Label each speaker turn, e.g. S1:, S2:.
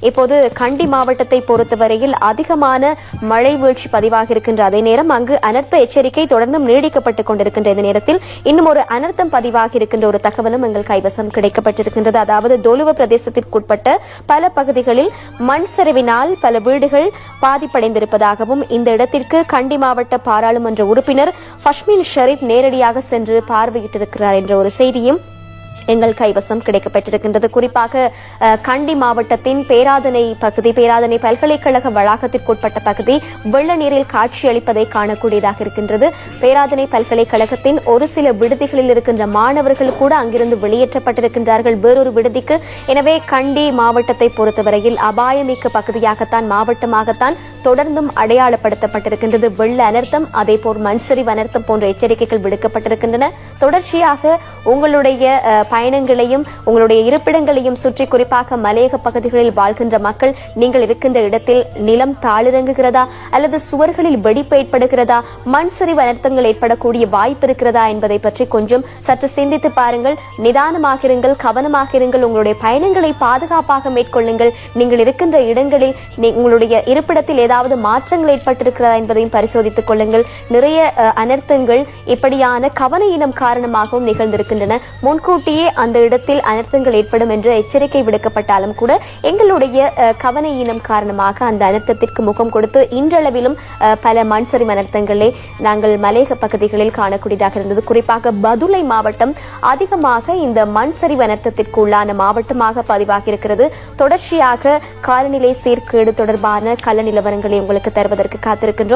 S1: இப்போது கண்டி மாவட்டத்தை பொறுத்தவரையில் அதிகமான மழை வீழ்ச்சி பதிவாக இருக்கின்ற அதே நேரம் அங்கு அனர்த்த எச்சரிக்கை தொடர்ந்தும் நீடிக்கப்பட்டுக் கொண்டிருக்கின்ற இந்த நேரத்தில் இன்னும் ஒரு அனர்த்தம் பதிவாக இருக்கின்ற ஒரு தகவலும் எங்கள் கைவசம் கிடைக்கப்பட்டிருக்கின்றது. அதாவது தொலுவ பிரதேசத்திற்குட்பட்ட பல பகுதிகளில் மண் சரிவினால் பல வீடுகள் பாதிப்படைந்திருப்பதாகவும் இந்த இடத்திற்கு கண்டி மாவட்ட பாராளுமன்ற உறுப்பினர் ஃபஷ்மின் ஷரீப் நேரடியாக சென்று பார்வையிட்டிருக்கிறார் என்ற ஒரு செய்தியும் எங்கள் கைவசம் கிடைக்கப்பட்டிருக்கின்றது. குறிப்பாக கண்டி மாவட்டத்தின் பேராதனை பகுதி பேராதனை பல்கலைக்கழக வளாகத்திற்குட்பட்ட பகுதி வெள்ள நீரில் காட்சியளிப்பதை காணக்கூடியதாக இருக்கின்றது. பேராதனை பல்கலைக்கழகத்தின் ஒரு சில விடுதிகளில் இருக்கின்ற மாணவர்கள் கூட அங்கிருந்து வெளியேற்றப்பட்டிருக்கின்றார்கள் வேறொரு விடுதிக்கு. எனவே கண்டி மாவட்டத்தை பொறுத்தவரையில் அபாயமிக்க பகுதியாகத்தான் மாவட்டமாகத்தான் தொடர்ந்தும் அடையாளப்படுத்தப்பட்டிருக்கின்றது. வெள்ள அனர்த்தம் அதேபோல் மண்சரிவு அனர்த்தம் போன்ற எச்சரிக்கைகள் விடுக்கப்பட்டிருக்கின்றன. தொடர்ச்சியாக உங்களுடைய பயணங்களையும் உங்களுடைய இருப்பிடங்களையும் சுற்றி குறிப்பாக மலையக பகுதிகளில் வாழ்கின்ற மக்கள் நீங்கள் இருக்கின்ற இடத்தில் நிலம் தாளிறங்குகிறதா அல்லது சுவர்களில் வெடிப்பு ஏற்படுகிறதா மண் சரிவு அனர்த்தங்கள் ஏற்படக்கூடிய வாய்ப்பு இருக்கிறதா என்பதை பற்றி கொஞ்சம் சற்று சிந்தித்து பாருங்கள். நிதானமாக இருங்கள் கவனமாக இருங்கள் உங்களுடைய பயணங்களை பாதுகாப்பாக மேற்கொள்ளுங்கள். நீங்கள் இருக்கின்ற இடங்களில் நீ- உங்களுடைய இருப்பிடத்தில் ஏதாவது மாற்றங்கள் ஏற்பட்டிருக்கிறதா என்பதையும் பரிசோதித்துக் கொள்ளுங்கள். நிறைய அனர்த்தங்கள் இப்படியான கவனையினம் காரணமாகவும் நிகழ்ந்திருக்கின்றன. முன்கூட்டியே அந்த இடத்தில் அனர்த்தங்கள் ஏற்படும் என்று எச்சரிக்கை விடுக்கப்பட்டாலும் கூட எங்களுடைய அஹ், கவனையினம் காரணமாக அந்த அனர்த்தத்திற்கு முகம் கொடுத்து இன்றளவிலும் பல மண்சரி அனர்த்தங்களை நாங்கள் மலையக பகுதிகளில் காணக்கூடியதாக இருந்தது. குறிப்பாக பதுளை மாவட்டம் அதிகமாக இந்த மண் சரிவு அனர்த்தத்திற்கு உள்ளான மாவட்டமாக பதிவாகி இருக்கிறது தொடர்ச்சியாக காலநிலை சீர்கேடு தொடர்பான கல நிலவரங்களை உங்களுக்கு தருவதற்கு காத்திருக்கின்றோம்.